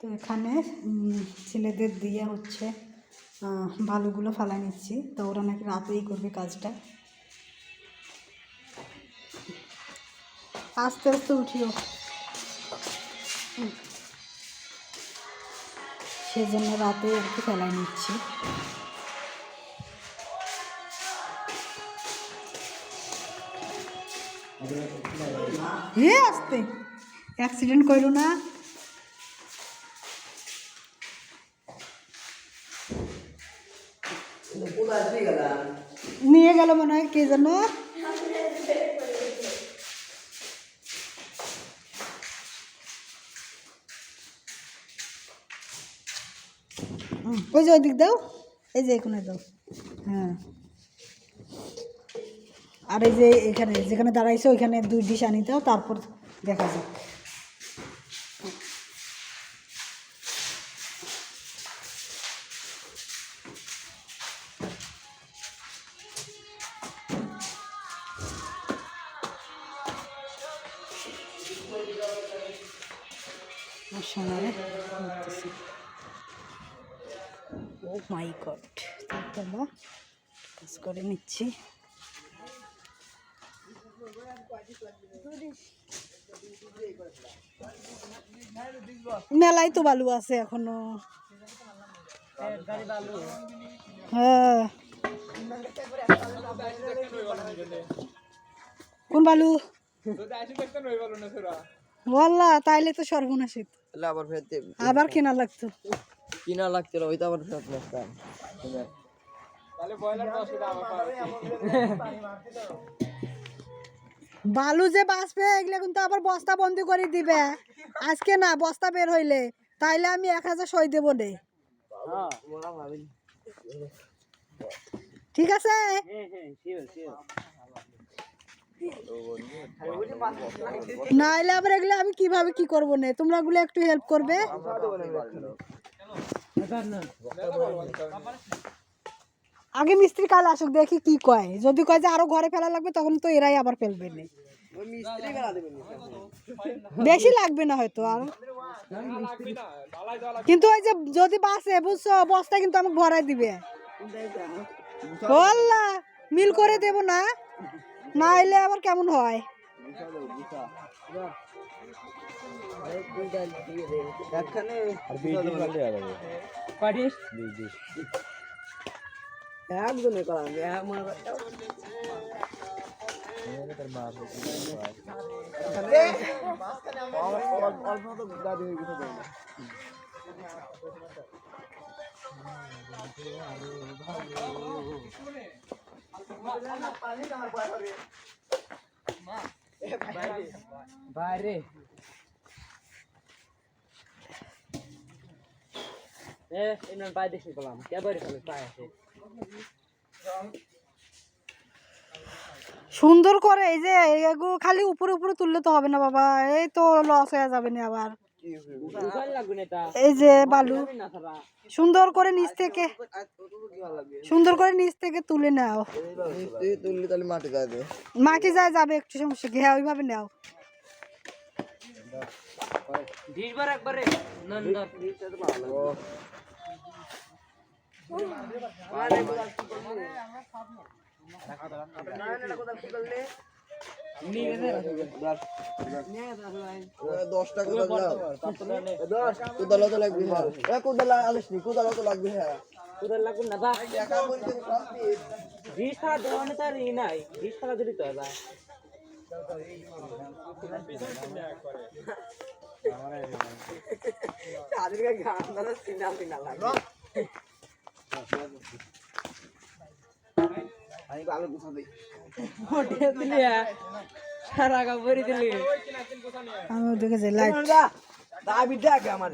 তো এখানে ছেলেদের দিয়ে হচ্ছে আহ, বালুগুলো ফালা নিচ্ছি। তো ওরা নাকি রাতেই করবে কাজটা। আস্তে আস্তে উঠিও। সেজন্য রাতে কি ফেলাই নিচ্ছি। হে আসতে। অ্যাক্সিডেন্ট করো না। নিয়ে গেল মনে হয়, কে যেন? ওই যে ওই দিক দাও। এই যে এখানে দাও। হ্যাঁ। আর এই যে এখানে, যেখানে দাঁড়াইছে, ওইখানে দুই ডিশ আনি দাও, তারপর দেখা যাক। সোনারে করতেছি ও মাই গড তারপর কাজ করে নিচ্ছি। মেলায় তো বালু আছে এখনও। হ্যাঁ। কোন বালু? বললা তাইলে তো সর্বনাশিত তাহলে আবার ফেরত আবার কেনা লাগতো। কিনা লাগছে না ওই তো আবার ফেরত আসতাম। বালু যে বাঁচবে এগুলো কিন্তু আবার বস্তা বন্দি করে দিবে। আজকে না বস্তা বের হইলে। তাইলে আমি এক হাজার সই দেবো নে। ঠিক আছে? নাইলে আবার এগুলো আমি কীভাবে কি করব নে? তোমরা গুলো একটু হেল্প করবে। আগে মিস্ত্রি কাল আসুক, দেখি কি কয়। যদি কয় যে আরও ঘরে ফেলা লাগবে, তখন তো এরাই আবার ফেলবে না। বেশি লাগবে না হয়তো আর। কিন্তু ওই যে যদি বাসে, বুঝছ? বস্তা কিন্তু আমাকে ভরাই দিবে। মিল করে দেব না? না এলে আবার কেমন হয়? একখানে একজনে করা আমি এক করতাম অল্প তো গাড়ি গেছে বাইরে সুন্দর করে, এই যে খালি উপরে উপরে তুললে তো হবে না, বাবা। এই তো লস হয়ে যাবে না আবার। এই যে বালু, সুন্দর করে নিচ থেকে, সুন্দর করে নিচ থেকে তুলে নাও। মাটি যায় যাবে, একটু সমস্যা কি? হ্যাঁ ওইভাবে নাও। দশটা কোদাল তো লাগবে হ্যাঁ কোদাল আনিস নি কোদাল তো কোদাল লাগবে না বা বিশ টাকা নাই বিশ টাকা দিলি তো এবার সারা কাপড়ি দিলি। আমি ওদিকে যে লাইট দাবি দেখ আমার।